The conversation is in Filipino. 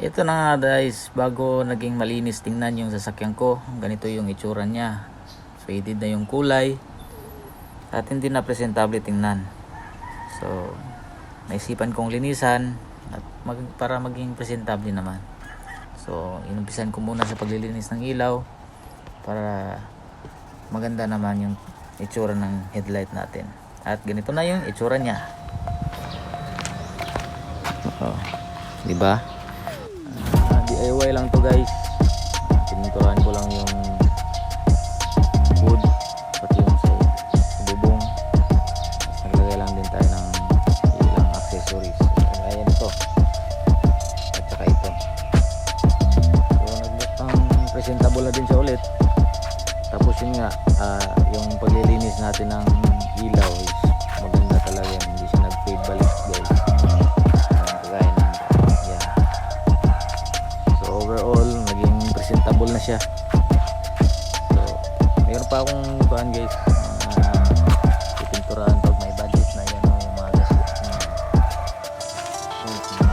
Ito na nga guys, bago naging malinis tingnan yung sasakyan ko, ganito yung itsura niya. Faded na yung kulay at hindi na presentable tingnan. So, naisipan kong linisan at mag, para maging presentable naman. So, inumpisan ko muna sa paglilinis ng ilaw para maganda naman yung itsura ng headlight natin. At ganito na yung itsura niya. Oh, di ba? Lang to guys. Pininturahan ko lang yung wood pati yung sa, bubong. Tapos naglagay lang din tayo ng ilang accessories. Ayan ito. At saka ito. So nagmukhang presentable na din siya ulit. Tapos yun nga, ah, yung paglilinis natin ng ilaw is presentable na siya so meron pa akong kuhan guys uh, pag may budget na yan yung mga gasot na yan. Hmm.